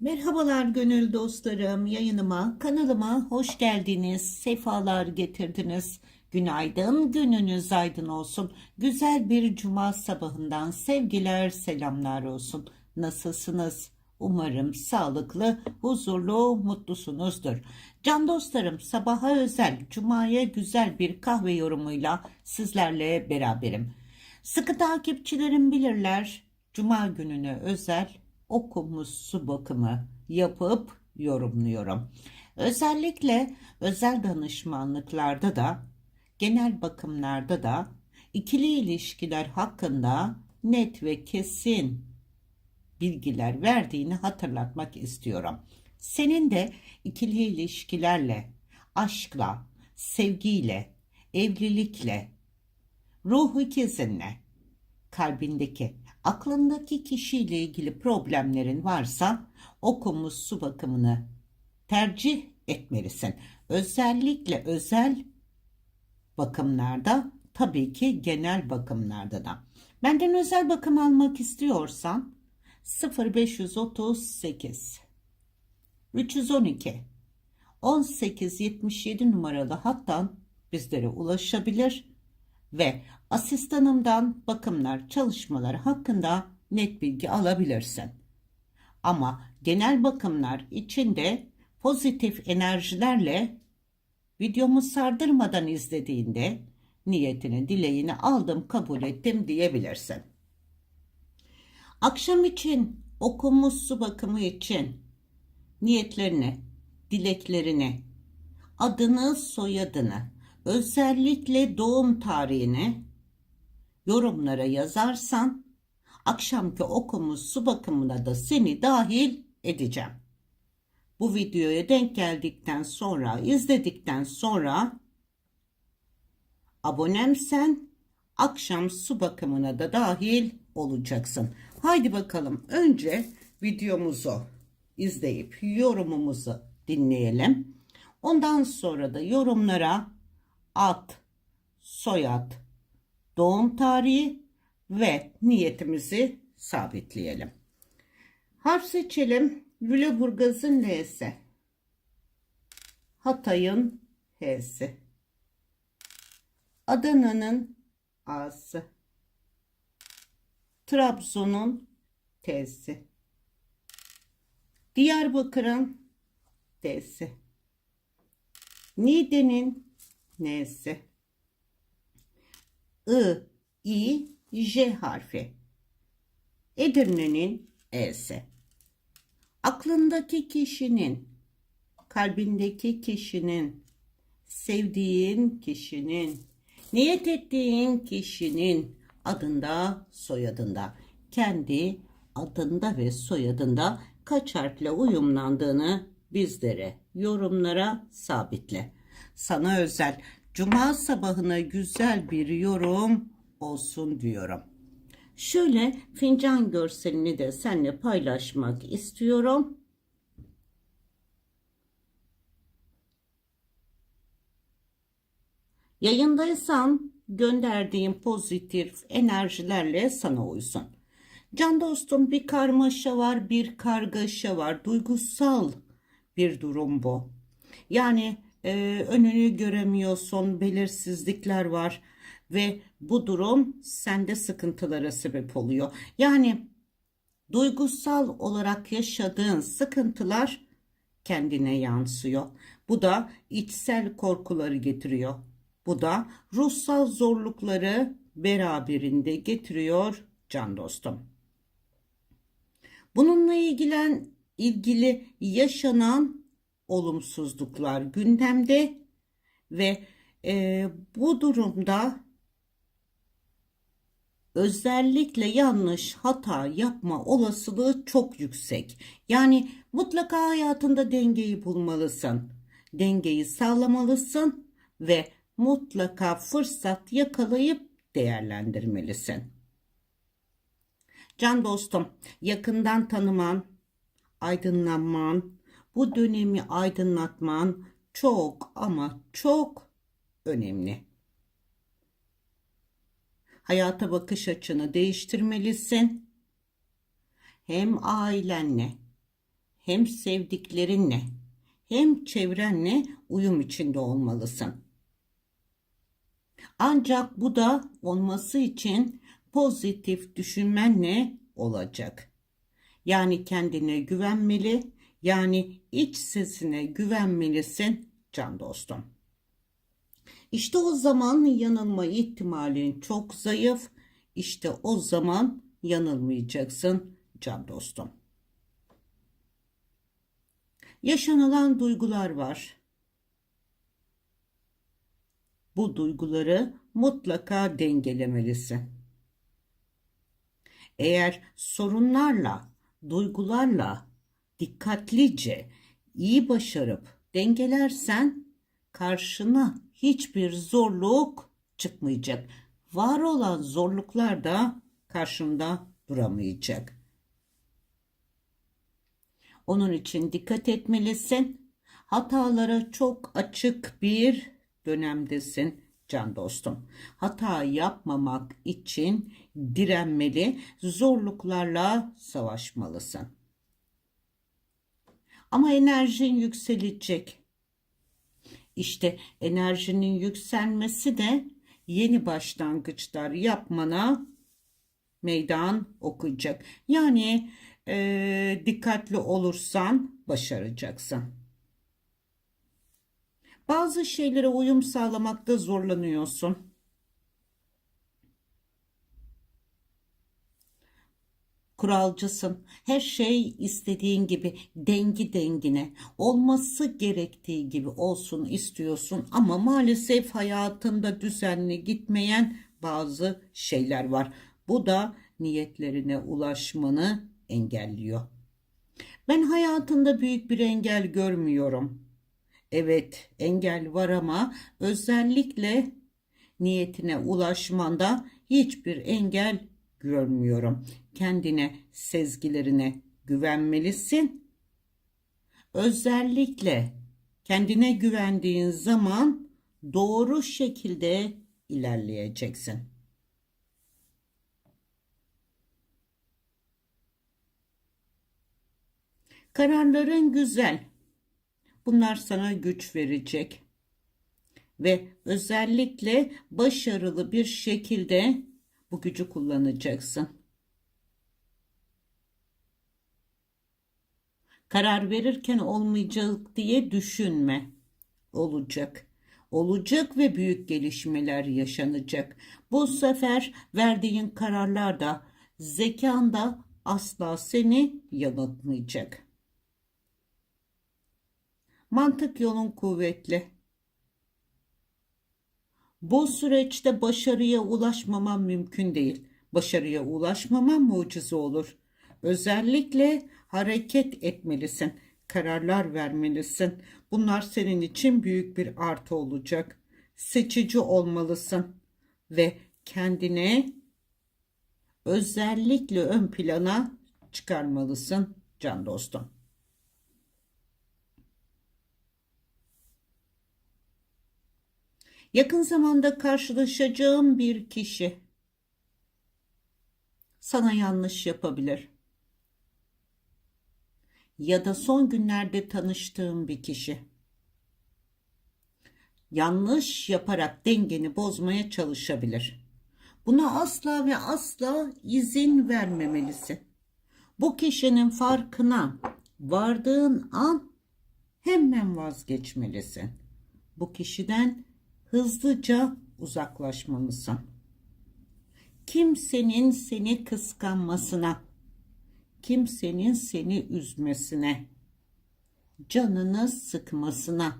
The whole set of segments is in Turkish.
Merhabalar gönül dostlarım, yayınıma, kanalıma hoş geldiniz, sefalar getirdiniz. Günaydın, gününüz aydın olsun. Güzel bir cuma sabahından sevgiler, selamlar olsun. Nasılsınız? Umarım sağlıklı, huzurlu, mutlusunuzdur. Can dostlarım, sabaha özel, cumaya güzel bir kahve yorumuyla sizlerle beraberim. Sıkı takipçilerim bilirler, cuma gününe özel okunmuş su bakımı yapıp yorumluyorum. Özellikle özel danışmanlıklarda da, genel bakımlarda da ikili ilişkiler hakkında net ve kesin bilgiler verdiğini hatırlatmak istiyorum. Senin de ikili ilişkilerle, aşkla, sevgiyle, evlilikle, ruh ikizinle, kalbindeki, aklındaki kişiyle ilgili problemlerin varsa okunmuş su bakımını tercih etmelisin. Özellikle özel bakımlarda, tabii ki genel bakımlarda da. Benden özel bakım almak istiyorsan 0538 312 1877 numaralı hattan bizlere ulaşabilir ve asistanımdan bakımlar çalışmaları hakkında net bilgi alabilirsin. Ama genel bakımlar içinde pozitif enerjilerle videomu sardırmadan izlediğinde niyetini, dileğini aldım, kabul ettim diyebilirsin. Akşam için okunmuş su bakımı için niyetlerini, dileklerini, adını, soyadını, özellikle doğum tarihini yorumlara yazarsan akşamki okumuz su bakımına da seni dahil edeceğim. Bu videoya denk geldikten sonra, izledikten sonra abonemsen akşam su bakımına da dahil olacaksın. Haydi bakalım önce videomuzu izleyip yorumumuzu dinleyelim. Ondan sonra da yorumlara ad, soyad, doğum tarihi ve niyetimizi sabitleyelim. Harf seçelim. Lüleburgaz'ın L'si. Hatay'ın H'si. Adana'nın A'sı. Trabzon'un T'si. Diyarbakır'ın D'si. Niğde'nin N'si. I, I, J harfi. Edirne'nin E'si. Aklındaki kişinin, kalbindeki kişinin, sevdiğin kişinin, niyet ettiğin kişinin adında, soyadında, kendi adında ve soyadında kaç harfle uyumlandığını bizlere yorumlara sabitle. Sana özel cuma sabahına güzel bir yorum olsun diyorum. Şöyle fincan görselini de seninle paylaşmak istiyorum. Yayındaysan gönderdiğim pozitif enerjilerle sana uysun. Can dostum bir karmaşa var, bir kargaşa var. Duygusal bir durum bu. Yani e, önünü göremiyorsun, belirsizlikler var ve bu durum sende sıkıntılara sebep oluyor. Yani duygusal olarak yaşadığın sıkıntılar kendine yansıyor. Bu da içsel korkuları getiriyor. Bu da ruhsal zorlukları beraberinde getiriyor can dostum. Bununla ilgilen ilgili yaşanan olumsuzluklar gündemde ve e, bu durumda özellikle yanlış hata yapma olasılığı çok yüksek. Yani mutlaka hayatında dengeyi bulmalısın. Dengeyi sağlamalısın ve mutlaka fırsat yakalayıp değerlendirmelisin. Can dostum, yakından tanıman, aydınlanman, bu dönemi aydınlatman çok ama çok önemli. Hayata bakış açını değiştirmelisin. Hem ailenle hem sevdiklerinle hem çevrenle uyum içinde olmalısın. Ancak bu da olması için pozitif düşünmenle olacak. Yani kendine güvenmeli, yani iç sesine güvenmelisin can dostum. İşte o zaman yanılma ihtimalin çok zayıf. İşte o zaman yanılmayacaksın can dostum. Yaşanılan duygular var. Bu duyguları mutlaka dengelemelisin. Eğer sorunlarla, duygularla dikkatlice iyi başarıp dengelersen karşına hiçbir zorluk çıkmayacak. Var olan zorluklar da karşında duramayacak. Onun için dikkat etmelisin. Hatalara çok açık bir dönemdesin can dostum. Hata yapmamak için direnmeli, zorluklarla savaşmalısın. Ama enerjin yükselecek. İşte enerjinin yükselmesi de yeni başlangıçlar yapmana meydan okuyacak. Yani e, dikkatli olursan başaracaksın. Bazı şeylere uyum sağlamakta zorlanıyorsun. Kuralcısın. Her şey istediğin gibi dengi dengine olması gerektiği gibi olsun istiyorsun ama maalesef hayatında düzenli gitmeyen bazı şeyler var. Bu da niyetlerine ulaşmanı engelliyor. Ben hayatında büyük bir engel görmüyorum. Evet, engel var ama özellikle niyetine ulaşmanda hiçbir engel görmüyorum. Kendine, sezgilerine güvenmelisin. Özellikle kendine güvendiğin zaman doğru şekilde ilerleyeceksin. Kararların güzel. Bunlar sana güç verecek ve özellikle başarılı bir şekilde bu gücü kullanacaksın. Karar verirken olmayacak diye düşünme. Olacak. Olacak ve büyük gelişmeler yaşanacak. Bu sefer verdiğin kararlar da zekan da asla seni yanıltmayacak. Mantık yolun kuvvetli. Bu süreçte başarıya ulaşmaman mümkün değil. Başarıya ulaşmaman mucize olur. Özellikle hareket etmelisin, kararlar vermelisin. Bunlar senin için büyük bir artı olacak. Seçici olmalısın ve kendine özellikle ön plana çıkarmalısın can dostum. Yakın zamanda karşılaşacağım bir kişi sana yanlış yapabilir. Ya da son günlerde tanıştığım bir kişi. Yanlış yaparak dengeni bozmaya çalışabilir. Buna asla ve asla izin vermemelisin. Bu kişinin farkına vardığın an hemen vazgeçmelisin. Bu kişiden hızlıca uzaklaşmalısın. Kimsenin seni kıskanmasına, kimsenin seni üzmesine, canını sıkmasına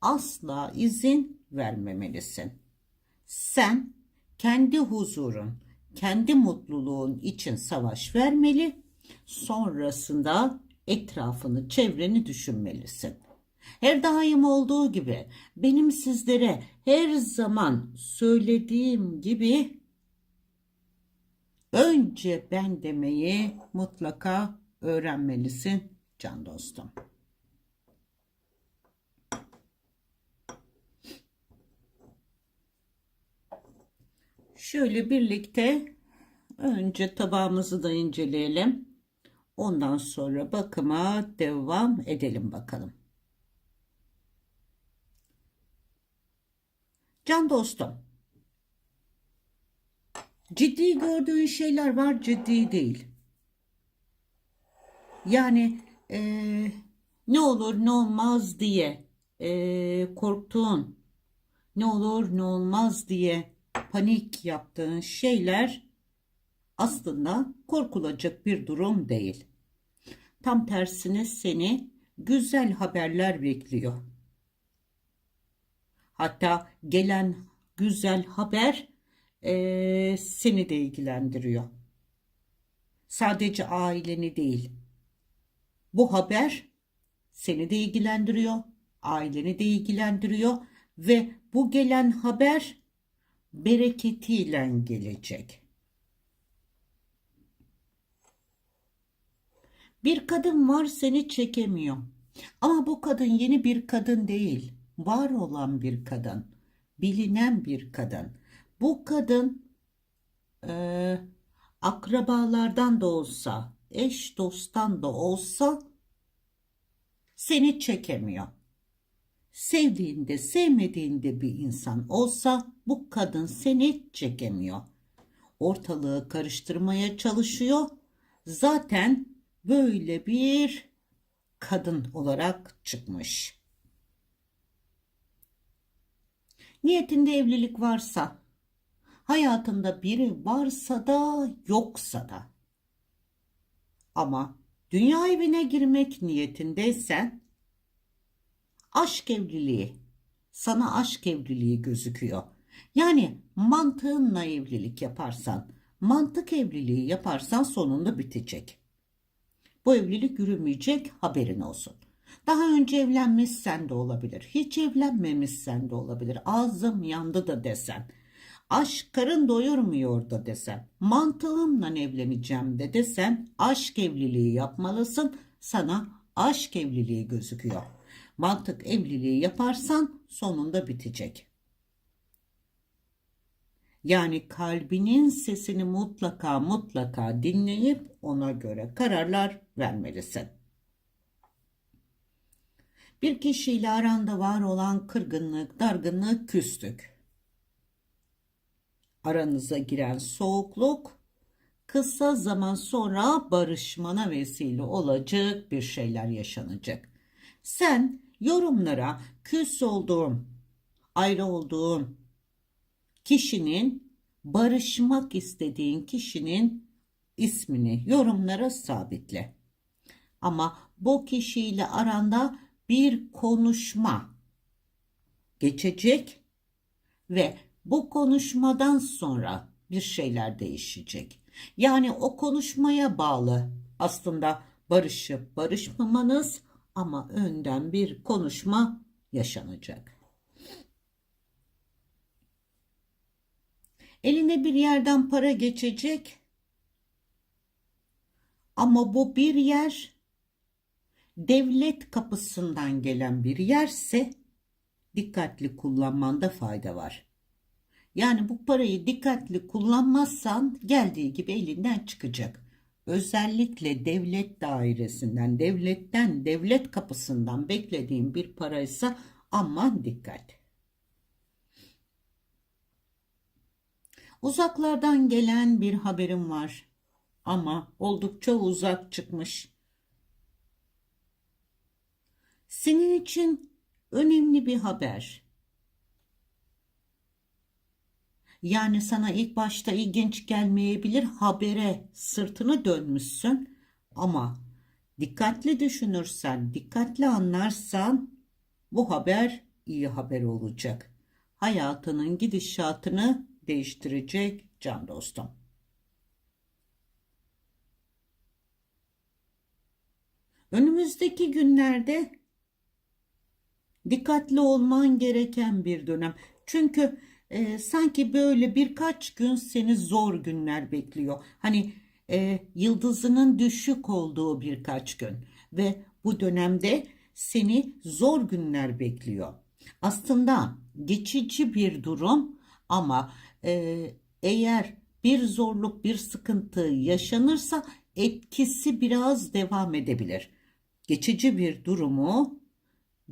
asla izin vermemelisin. Sen kendi huzurun, kendi mutluluğun için savaş vermeli, sonrasında etrafını, çevreni düşünmelisin. Her daim olduğu gibi benim sizlere her zaman söylediğim gibi önce ben demeyi mutlaka öğrenmelisin can dostum. Şöyle birlikte önce tabağımızı da inceleyelim. Ondan sonra bakıma devam edelim bakalım. Can dostum. Ciddi gördüğün şeyler var, ciddi değil. Yani eee, ne olur ne olmaz diye eee, korktuğun, ne olur ne olmaz diye panik yaptığın şeyler aslında korkulacak bir durum değil. Tam tersine seni güzel haberler bekliyor. Hatta gelen güzel haber eee, seni de ilgilendiriyor. Sadece aileni değil. Bu haber seni de ilgilendiriyor, aileni de ilgilendiriyor ve bu gelen haber bereketiyle gelecek. Bir kadın var seni çekemiyor. Ama bu kadın yeni bir kadın değil. Var olan bir kadın. Bilinen bir kadın. Bu kadın eee, akrabalardan da olsa, eş dosttan da olsa seni çekemiyor. Sevdiğinde, sevmediğinde bir insan olsa bu kadın seni çekemiyor. Ortalığı karıştırmaya çalışıyor. Zaten böyle bir kadın olarak çıkmış. Niyetinde evlilik varsa, hayatında biri varsa da yoksa da ama dünya evine girmek niyetindeysen aşk evliliği sana aşk evliliği gözüküyor. Yani mantığınla evlilik yaparsan, mantık evliliği yaparsan sonunda bitecek. Bu evlilik yürümeyecek haberin olsun. Daha önce evlenmişsen de olabilir. Hiç evlenmemişsen de olabilir. Ağzım yandı da desen. Aşk karın doyurmuyor da desen. Mantığımla evleneceğim de desen. Aşk evliliği yapmalısın. Sana aşk evliliği gözüküyor. Mantık evliliği yaparsan sonunda bitecek. Yani kalbinin sesini mutlaka mutlaka dinleyip ona göre kararlar vermelisin. Bir kişiyle aranda var olan kırgınlık, dargınlık, küslük. Aranıza giren soğukluk kısa zaman sonra barışmana vesile olacak bir şeyler yaşanacak. Sen yorumlara küs olduğum, ayrı olduğum kişinin barışmak istediğin kişinin ismini yorumlara sabitle. Ama bu kişiyle aranda bir konuşma geçecek ve bu konuşmadan sonra bir şeyler değişecek. Yani o konuşmaya bağlı aslında barışıp barışmamanız ama önden bir konuşma yaşanacak. Eline bir yerden para geçecek ama bu bir yer devlet kapısından gelen bir yerse dikkatli kullanmanda fayda var. Yani bu parayı dikkatli kullanmazsan geldiği gibi elinden çıkacak. Özellikle devlet dairesinden, devletten, devlet kapısından beklediğin bir paraysa aman dikkat. Uzaklardan gelen bir haberim var ama oldukça uzak çıkmış. Senin için önemli bir haber. Yani sana ilk başta ilginç gelmeyebilir habere sırtını dönmüşsün ama dikkatli düşünürsen, dikkatli anlarsan bu haber iyi haber olacak. Hayatının gidişatını değiştirecek can dostum. Önümüzdeki günlerde dikkatli olman gereken bir dönem. Çünkü e, sanki böyle birkaç gün seni zor günler bekliyor. Hani e, yıldızının düşük olduğu birkaç gün ve bu dönemde seni zor günler bekliyor. Aslında geçici bir durum ama e, eğer bir zorluk, bir sıkıntı yaşanırsa etkisi biraz devam edebilir. Geçici bir durumu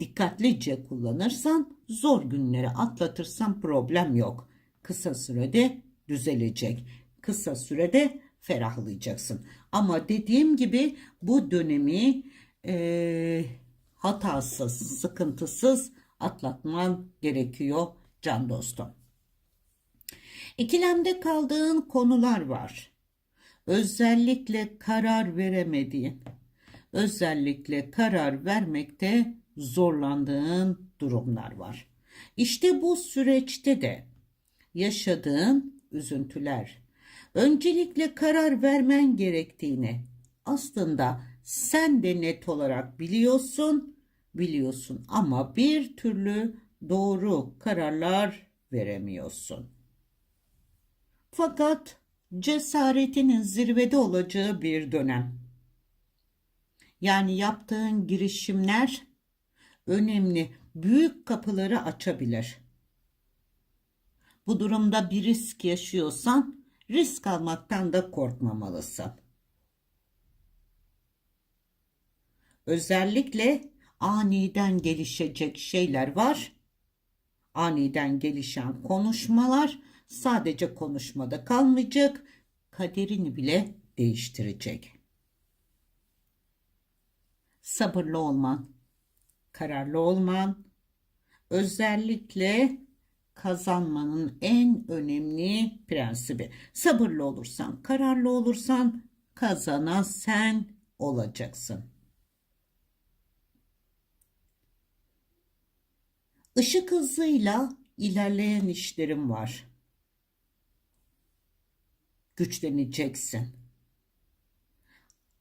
dikkatlice kullanırsan zor günleri atlatırsan problem yok. Kısa sürede düzelecek. Kısa sürede ferahlayacaksın. Ama dediğim gibi bu dönemi eee, hatasız, sıkıntısız atlatman gerekiyor can dostum. İkilemde kaldığın konular var. Özellikle karar veremediğin, özellikle karar vermekte zorlandığın durumlar var. İşte bu süreçte de yaşadığın üzüntüler, öncelikle karar vermen gerektiğini aslında sen de net olarak biliyorsun, biliyorsun ama bir türlü doğru kararlar veremiyorsun. Fakat cesaretinin zirvede olacağı bir dönem. Yani yaptığın girişimler önemli, büyük kapıları açabilir. Bu durumda bir risk yaşıyorsan risk almaktan da korkmamalısın. Özellikle aniden gelişecek şeyler var. Aniden gelişen konuşmalar sadece konuşmada kalmayacak, kaderini bile değiştirecek. Sabırlı olman, kararlı olman, özellikle kazanmanın en önemli prensibi. Sabırlı olursan, kararlı olursan kazanan sen olacaksın. Işık hızıyla ilerleyen işlerim var. Güçleneceksin.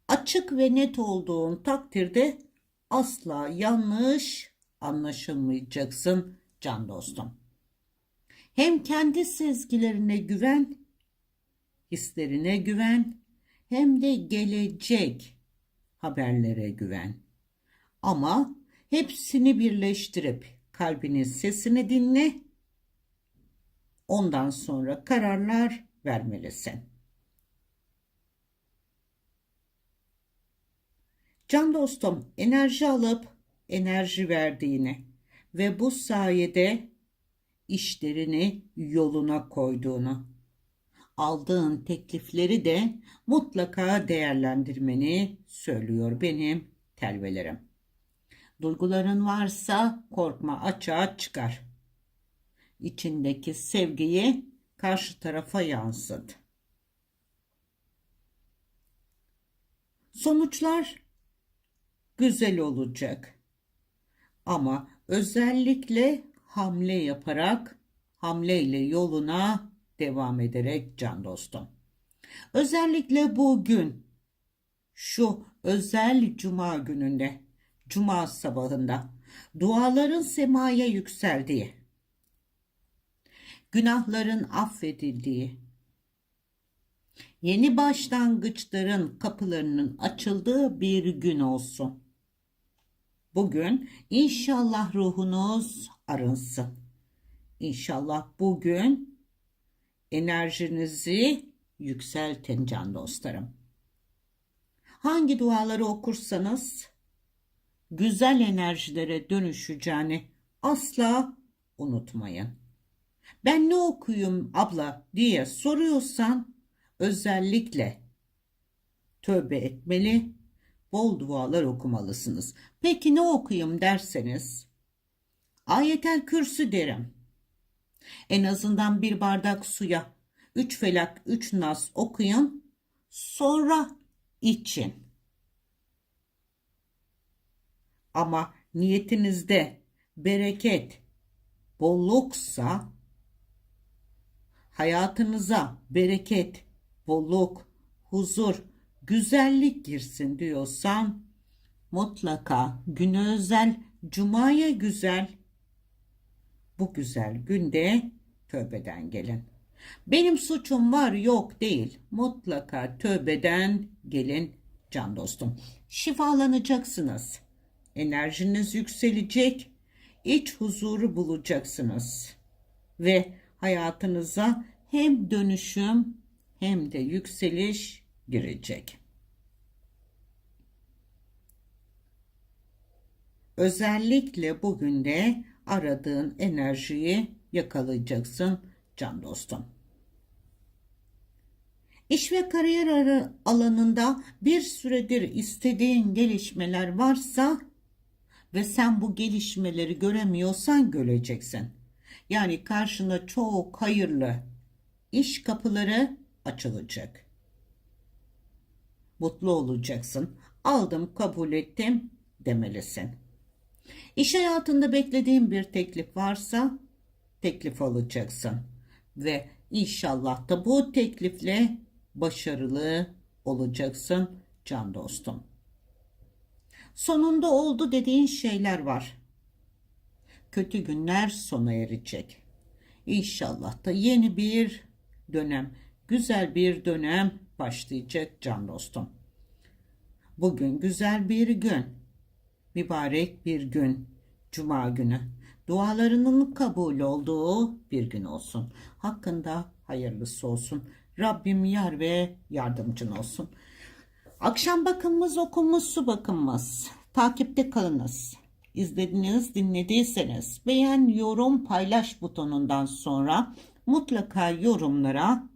Açık ve net olduğun takdirde asla yanlış anlaşılmayacaksın can dostum. Hem kendi sezgilerine güven, hislerine güven, hem de gelecek haberlere güven. Ama hepsini birleştirip kalbinin sesini dinle. Ondan sonra kararlar vermelisin. Can dostum enerji alıp enerji verdiğini ve bu sayede işlerini yoluna koyduğunu, aldığın teklifleri de mutlaka değerlendirmeni söylüyor benim telvelerim. Duyguların varsa korkma açığa çıkar. İçindeki sevgiyi karşı tarafa yansıt. Sonuçlar güzel olacak. Ama özellikle hamle yaparak hamleyle yoluna devam ederek can dostum. Özellikle bugün şu özel cuma gününde cuma sabahında duaların semaya yükseldiği günahların affedildiği yeni başlangıçların kapılarının açıldığı bir gün olsun. Bugün inşallah ruhunuz arınsın. İnşallah bugün enerjinizi yükseltin can dostlarım. Hangi duaları okursanız güzel enerjilere dönüşeceğini asla unutmayın. Ben ne okuyayım abla diye soruyorsan özellikle tövbe etmeli, bol dualar okumalısınız. Peki ne okuyayım derseniz ayetel kürsü derim. En azından bir bardak suya üç felak üç nas okuyun sonra için. Ama niyetinizde bereket, bolluksa hayatınıza bereket, bolluk, huzur, güzellik girsin diyorsan mutlaka güne özel, cumaya güzel bu güzel günde tövbeden gelin. Benim suçum var yok değil. Mutlaka tövbeden gelin can dostum. Şifalanacaksınız. Enerjiniz yükselecek. iç huzuru bulacaksınız. Ve hayatınıza hem dönüşüm hem de yükseliş girecek. Özellikle bugün de aradığın enerjiyi yakalayacaksın can dostum. İş ve kariyer alanında bir süredir istediğin gelişmeler varsa ve sen bu gelişmeleri göremiyorsan göreceksin. Yani karşına çok hayırlı iş kapıları açılacak. Mutlu olacaksın. Aldım, kabul ettim demelisin. İş hayatında beklediğin bir teklif varsa teklif alacaksın ve inşallah da bu teklifle başarılı olacaksın can dostum. Sonunda oldu dediğin şeyler var. Kötü günler sona erecek. İnşallah da yeni bir dönem, güzel bir dönem başlayacak can dostum. Bugün güzel bir gün, mübarek bir gün, cuma günü. Dualarının kabul olduğu bir gün olsun. Hakkında hayırlısı olsun. Rabbim yar ve yardımcın olsun. Akşam bakımımız okumuz su bakımımız. Takipte kalınız. İzlediniz, dinlediyseniz beğen, yorum, paylaş butonundan sonra mutlaka yorumlara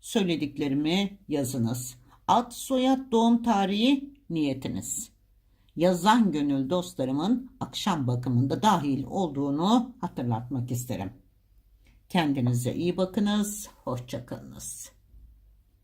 söylediklerimi yazınız. Ad, soyad, doğum tarihi, niyetiniz. Yazan gönül dostlarımın akşam bakımında dahil olduğunu hatırlatmak isterim. Kendinize iyi bakınız, hoşçakalınız.